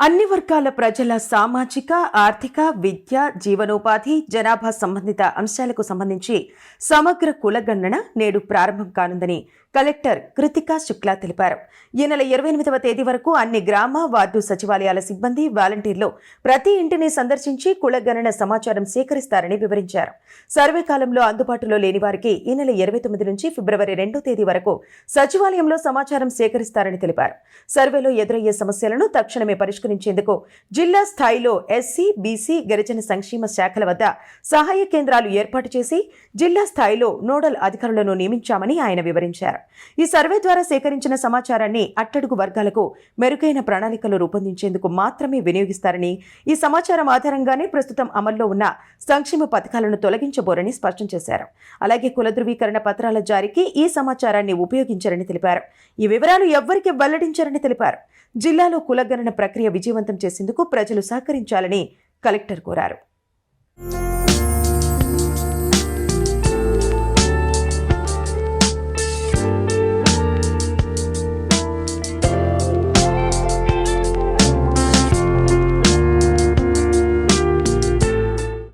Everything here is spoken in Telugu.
అన్ని వర్గాల ప్రజల సామాజిక ఆర్థిక విద్య జీవనోపాధి జనాభా సంబంధిత అంశాలకు సంబంధించి సమగ్ర కులగణన నేడు ప్రారంభం కానుందని కలెక్టర్ కృతికా శుక్లా తెలిపారు. ఈ నెల ఇరవై ఎనిమిదవ తేదీ వరకు అన్ని గ్రామ వార్డు సచివాలయాల సిబ్బంది వాలంటీర్లు ప్రతి ఇంటిని సందర్శించి కులగణన సమాచారం సేకరిస్తారని వివరించారు. సర్వే కాలంలో అందుబాటులో లేని వారికి ఈ నెల ఇరవై తొమ్మిది నుంచి ఫిబ్రవరి రెండో తేదీ వరకు సచివాలయంలో సమాచారం సేకరిస్తారని తెలిపారు. సర్వేలో ఎదురయ్యే సమస్యలను తక్షణమే పరిష్కరించేందుకు జిల్లా స్థాయిలో ఎస్సీ బీసీ గిరిజన సంక్షేమ శాఖల వద్ద సహాయ కేంద్రాలు ఏర్పాటు చేసి జిల్లా స్థాయిలో నోడల్ అధికారులను నియమించామని ఆయన వివరించారు. ఈ సర్వే ద్వారా సేకరించిన సమాచారాన్ని అట్టడుగు వర్గాలకు మెరుగైన ప్రణాళికలు రూపొందించేందుకు మాత్రమే వినియోగిస్తారని ఈ సమాచారం ఆధారంగానే ప్రస్తుతం అమల్లో ఉన్న సంక్షేమ పథకాలను తొలగించబోరని స్పష్టం చేశారు. అలాగే కుల ధృవీకరణ పత్రాల జారీకి ఈ సమాచారాన్ని ఉపయోగించారని తెలిపారు. ఈ వివరాలు ఎవ్వరికి వెల్లడించారని తెలిపారు. జిల్లాలో కులగణన ప్రక్రియ విజయవంతం చేసేందుకు ప్రజలు సహకరించాలని కలెక్టర్ కోరారు.